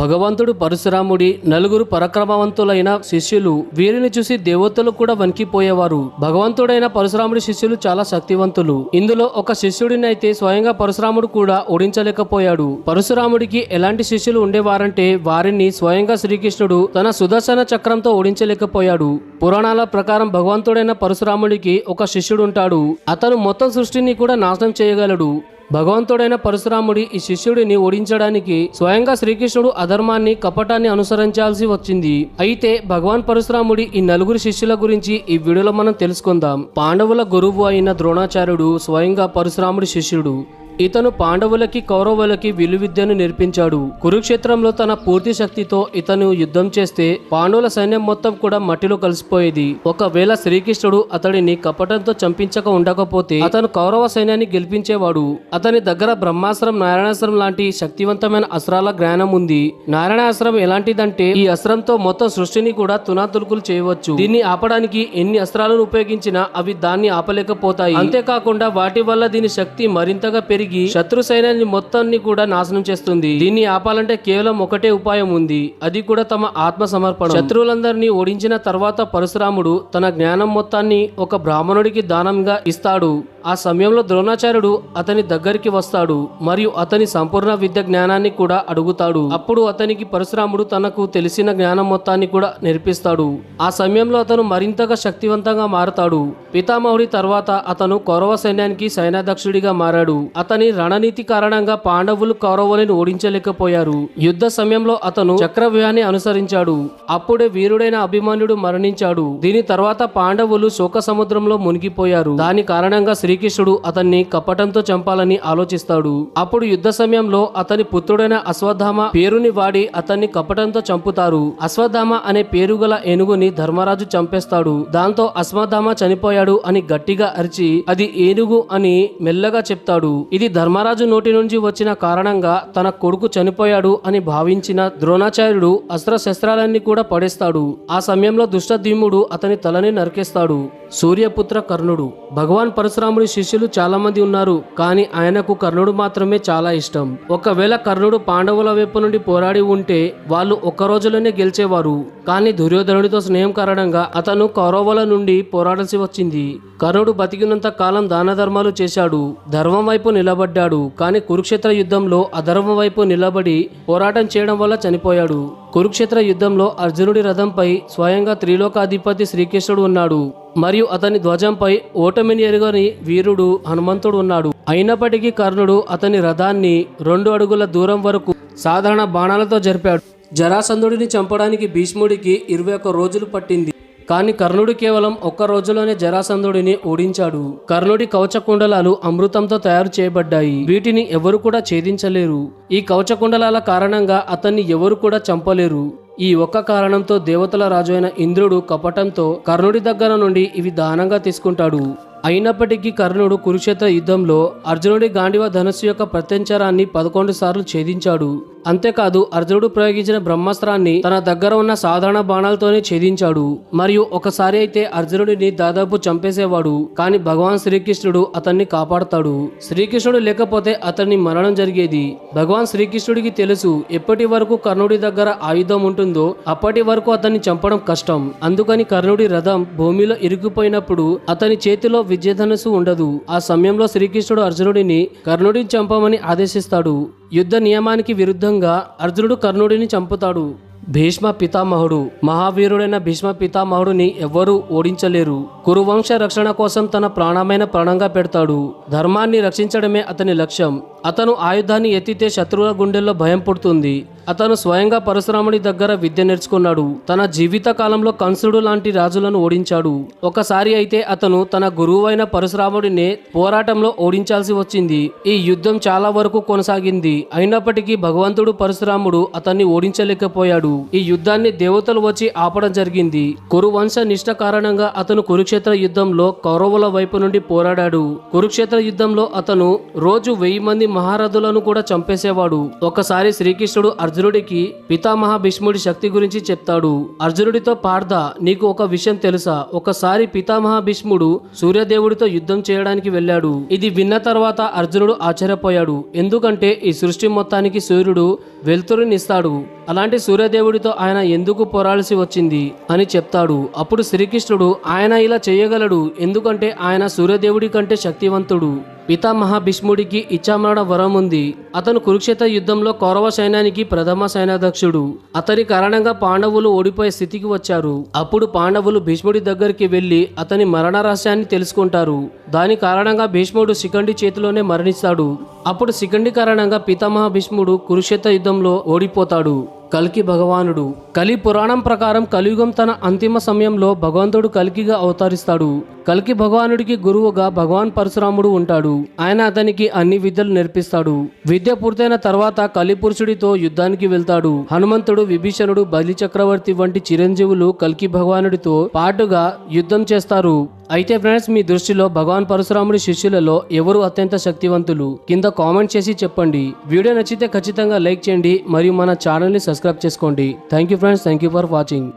భగవంతుడు పరశురాముడి నలుగురు పరక్రమవంతులైన శిష్యులు వీరిని చూసి దేవతలు కూడా వణికిపోయేవారు. భగవంతుడైన పరశురాముడి శిష్యులు చాలా శక్తివంతులు. ఇందులో ఒక శిష్యుడిని అయితే స్వయంగా పరశురాముడు కూడా ఓడించలేకపోయాడు. పరశురాముడికి ఎలాంటి శిష్యులు ఉండేవారంటే వారిని స్వయంగా శ్రీకృష్ణుడు తన సుదర్శన చక్రంతో ఓడించలేకపోయాడు. పురాణాల ప్రకారం భగవంతుడైన పరశురాముడికి ఒక శిష్యుడు ఉంటాడు అతను మొత్తం సృష్టిని కూడా నాశనం చేయగలడు. భగవంతుడైన పరశురాముడి ఈ శిష్యుడిని ఓడించడానికి స్వయంగా శ్రీకృష్ణుడు అధర్మాన్ని కపటాన్ని అనుసరించాల్సి వచ్చింది. అయితే భగవాన్ పరశురాముడి ఈ నలుగురు శిష్యుల గురించి ఈ వీడియోలో మనం తెలుసుకుందాం. పాండవుల గురువు అయిన ద్రోణాచార్యుడు స్వయంగా పరశురాముడి శిష్యుడు. ఇతను పాండవులకి కౌరవులకి విలువిద్యను నేర్పించాడు. కురుక్షేత్రంలో తన పూర్తి శక్తితో ఇతను యుద్ధం చేస్తే పాండవుల సైన్యం మొత్తం కూడా మట్టిలో కలిసిపోయేది. ఒకవేళ శ్రీకృష్ణుడు అతడిని కపటంతో చంపించక ఉండకపోతే అతను కౌరవ సైన్యాన్ని గెలిపించేవాడు. అతని దగ్గర బ్రహ్మాస్త్రం నారాయణాస్త్రం లాంటి శక్తివంతమైన అస్త్రాల జ్ఞానం ఉంది. నారాయణాస్త్రం ఎలాంటిదంటే ఈ అస్త్రంతో మొత్తం సృష్టిని కూడా తునాతులుకులు చేయవచ్చు. దీన్ని ఆపడానికి ఎన్ని అస్త్రాలను ఉపయోగించినా అవి దాన్ని ఆపలేకపోతాయి. అంతేకాకుండా వాటి వల్ల దీని శక్తి మరింతగా పెరిగి శత్రు సైన్యాన్ని మొత్తాన్ని కూడా నాశనం చేస్తుంది. దీన్ని ఆపాలంటే కేవలం ఒకటే ఉపాయం ఉంది. అది కూడా తమ ఆత్మ సమర్పణ శత్రువులందరినీ ఓడించిన తర్వాత పరశురాముడు తన జ్ఞానం మొత్తాన్ని ఒక బ్రాహ్మణుడికి దానంగా ఇస్తాడు. ఆ సమయంలో ద్రోణాచార్యుడు అతని దగ్గరికి వస్తాడు మరియు అతని సంపూర్ణ విద్య జ్ఞానాన్ని కూడా అడుగుతాడు. అప్పుడు అతనికి పరశురాముడు తనకు తెలిసిన జ్ఞానం మొత్తాన్ని కూడా నేర్పిస్తాడు. ఆ సమయంలో అతను మరింతగా శక్తివంతంగా మారతాడు. పితామహుడి తర్వాత అతను కౌరవ సైన్యానికి సైన్యాధ్యక్షుడిగా మారాడు. అతని రణనీతి కారణంగా పాండవులు కౌరవులను ఓడించలేకపోయారు. యుద్ధ సమయంలో అతను చక్రవ్యూహాన్ని అనుసరించాడు. అప్పుడే వీరుడైన అభిమానుడు మరణించాడు. దీని తర్వాత పాండవులు శోక సముద్రంలో మునిగిపోయారు. దాని కారణంగా శ్రీ శ్రీకృష్ణుడు అతన్ని కపటంతో చంపాలని ఆలోచిస్తాడు. అప్పుడు యుద్ధ సమయంలో అతని పుత్రుడైన అశ్వత్థామ పేరుని వాడి అతన్ని కపటంతో చంపుతారు. అశ్వత్థామ అనే పేరు గల ఏనుగుని ధర్మరాజు చంపేస్తాడు. దాంతో అశ్వత్థామ చనిపోయాడు అని గట్టిగా అరిచి అది ఏనుగు అని మెల్లగా చెప్తాడు. ఇది ధర్మరాజు నోటి నుంచి వచ్చిన కారణంగా తన కొడుకు చనిపోయాడు అని భావించిన ద్రోణాచార్యుడు అస్త్ర శస్త్రాలన్నీ కూడా పడేస్తాడు. ఆ సమయంలో దుష్టధీముడు అతని తలని నరికేస్తాడు. సూర్యపుత్ర కర్ణుడు. భగవాన్ పరశురాముడి శిష్యులు చాలామంది ఉన్నారు కానీ ఆయనకు కర్ణుడు మాత్రమే చాలా ఇష్టం. ఒకవేళ కర్ణుడు పాండవుల వైపు నుండి పోరాడి ఉంటే వాళ్ళు ఒక్క రోజులోనే గెలిచేవారు. కానీ దుర్యోధనుడితో స్నేహం కారణంగా అతను కౌరవుల నుండి పోరాడాల్సి వచ్చింది. కర్ణుడు బతికినంత కాలం దాన ధర్మాలు చేశాడు. ధర్మం వైపు నిలబడ్డాడు కానీ కురుక్షేత్ర యుద్ధంలో అధర్మం వైపు నిలబడి పోరాటం చేయడం వల్ల చనిపోయాడు. కురుక్షేత్ర యుద్ధంలో అర్జునుడి రథంపై స్వయంగా త్రిలోకాధిపతి శ్రీకృష్ణుడు ఉన్నాడు. మరియు అతని ధ్వజంపై ఓటమిని ఎరుగని వీరుడు హనుమంతుడు ఉన్నాడు. అయినప్పటికీ కర్ణుడు అతని రథాన్ని రెండు అడుగుల దూరం వరకు సాధారణ బాణాలతో జరిపాడు. జరాసంధుడిని చంపడానికి భీష్ముడికి ఇరవై ఒక్క రోజులు పట్టింది. కానీ కర్ణుడు కేవలం ఒక్క రోజులోనే జరాసంధుడిని ఓడించాడు. కర్ణుడి కవచకుండలాలు అమృతంతో తయారు చేయబడ్డాయి. వీటిని ఎవరు కూడా ఛేదించలేరు. ఈ కవచకుండలాల కారణంగా అతన్ని ఎవరు కూడా చంపలేరు. ఈ ఒక్క కారణంతో దేవతల రాజు అయిన ఇంద్రుడు కపటంతో కర్ణుడి దగ్గర నుండి ఇవి దానంగా తీసుకుంటాడు. అయినప్పటికీ కర్ణుడు కురుక్షేత్ర యుద్ధంలో అర్జునుడి గాండివ ధనుస్సు యొక్క ప్రత్యంచరాన్ని పదకొండు సార్లు ఛేదించాడు. అంతేకాదు అర్జునుడు ప్రయోగించిన బ్రహ్మాస్త్రాన్ని తన దగ్గర ఉన్న సాధారణ బాణాలతోనే ఛేదించాడు. మరియు ఒకసారి అయితే అర్జునుడిని దాదాపు చంపేసేవాడు. కానీ భగవాన్ శ్రీకృష్ణుడు అతన్ని కాపాడతాడు. శ్రీకృష్ణుడు లేకపోతే అతన్ని మరణం జరిగేది. భగవాన్ శ్రీకృష్ణుడికి తెలుసు ఎప్పటి వరకు కర్ణుడి దగ్గర ఆయుధం ఉంటుందో అప్పటి వరకు అతన్ని చంపడం కష్టం. అందుకని కర్ణుడి రథం భూమిలో ఇరుక్కుపోయినప్పుడు అతని చేతిలో విజయధనుసు ఉండదు. ఆ సమయంలో శ్రీకృష్ణుడు అర్జునుడిని కర్ణుడిని చంపమని ఆదేశిస్తాడు. యుద్ధ నియమానికి విరుద్ధంగా అర్జునుడు కర్ణుడిని చంపుతాడు. భీష్మ పితామహుడు మహావీరుడైన భీష్మ పితామహుడిని ఎవ్వరూ ఓడించలేరు. కురువంశ రక్షణ కోసం తన ప్రాణమైన ప్రాణంగా పెడతాడు. ధర్మాన్ని రక్షించడమే అతని లక్ష్యం. అతను ఆయుధాన్ని ఎత్తితే శత్రువుల గుండెల్లో భయం పుడుతుంది. అతను స్వయంగా పరశురాముడి దగ్గర విద్య నేర్చుకున్నాడు. తన జీవిత కాలంలో కంసుడు లాంటి రాజులను ఓడించాడు. ఒకసారి అయితే అతను తన గురువైన పరశురాముడినే పోరాటంలో ఓడించాల్సి వచ్చింది. ఈ యుద్ధం చాలా వరకు కొనసాగింది. అయినప్పటికీ భగవంతుడు పరశురాముడు అతన్ని ఓడించలేకపోయాడు. ఈ యుద్ధాన్ని దేవతలు వచ్చి ఆపడం జరిగింది. కురువంశ నిష్ట కారణంగా అతను కురుక్షేత్ర యుద్ధంలో కౌరవుల వైపు నుండి పోరాడాడు. కురుక్షేత్ర యుద్ధంలో అతను రోజు వెయ్యి మంది మహారథులను కూడా చంపేసేవాడు. ఒకసారి శ్రీకృష్ణుడు అర్జునుడికి పితామహ భీష్ముడి శక్తి గురించి చెప్తాడు. అర్జునుడితో పార్థ నీకు ఒక విషయం తెలుసా? ఒకసారి పితామహ భీష్ముడు సూర్యదేవుడితో యుద్ధం చేయడానికి వెళ్ళాడు. ఇది విన్న తర్వాత అర్జునుడు ఆశ్చర్యపోయాడు. ఎందుకంటే ఈ సృష్టి మొత్తానికి సూర్యుడు వెలుతురునిస్తాడు. అలాంటి సూర్యదేవుడితో ఆయన ఎందుకు పోరాల్సి వచ్చింది అని చెప్తాడు. అప్పుడు శ్రీకృష్ణుడు ఆయన ఇలా చేయగలడు ఎందుకంటే ఆయన సూర్యదేవుడి కంటే శక్తివంతుడు. పితామహ భీష్ముడికి ఇచ్చామరణ వరం ఉంది. అతను కురుక్షేత్ర యుద్ధంలో కౌరవ సైన్యానికి ప్రథమ సైనాధ్యక్షుడు అతని కారణంగా పాండవులు ఓడిపోయే స్థితికి వచ్చారు. అప్పుడు పాండవులు భీష్ముడి దగ్గరికి వెళ్ళి అతని మరణ రహస్యాన్ని తెలుసుకుంటారు. దాని కారణంగా భీష్ముడు శిఖండి చేతిలోనే మరణిస్తాడు. అప్పుడు శిఖండి కారణంగా పితామహ భీష్ముడు కురుక్షేత్ర యుద్ధంలో ఓడిపోతాడు. కల్కి భగవానుడు. కలి పురాణం ప్రకారం కలియుగం తన అంతిమ సమయంలో భగవంతుడు కల్కిగా అవతరిస్తాడు. కల్కి భగవానుడికి గురువుగా భగవాన్ పరశురాముడు ఉంటాడు. ఆయన అతనికి అన్ని విద్యలు నేర్పిస్తాడు. విద్య పూర్తయిన తర్వాత కలిపురుషుడితో యుద్ధానికి వెళ్తాడు. హనుమంతుడు విభీషణుడు బలి చక్రవర్తి వంటి చిరంజీవులు కల్కి భగవానుడితో పాటుగా యుద్ధం చేస్తారు. అయితే ఫ్రెండ్స్ మీ దృష్టిలో భగవాన్ పరశురాముడి శిష్యులలో ఎవరు అత్యంత శక్తివంతులు? కింద కామెంట్ చేసి చెప్పండి. వీడియో నచ్చితే ఖచ్చితంగా లైక్ చేయండి. మరియు మన ఛానల్ని సబ్స్క్రైబ్ చేసుకోండి. Thank you friends. Thank you for watching.